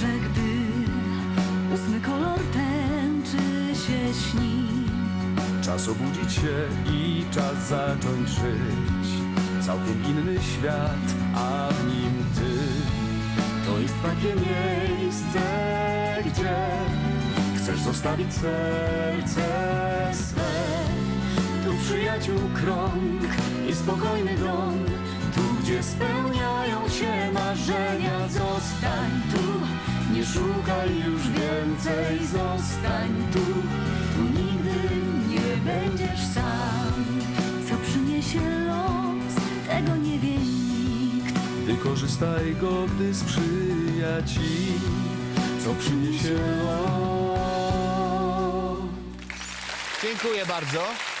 że gdy ósmy kolor tęczy się śni. Czas obudzić się i czas zacząć żyć. Całkiem inny świat, a w nim ty. To jest takie miejsce, gdzie Chcesz zostawić serce swe. Tu przyjaciół krąg i spokojny dom Tu, gdzie spełniają się marzenia. Nie szukaj już więcej, zostań tu. Tu nigdy nie będziesz sam. Co przyniesie los, tego nie wie nikt. Wykorzystaj go, gdy sprzyja ci, co przyniesie los. Dziękuję bardzo.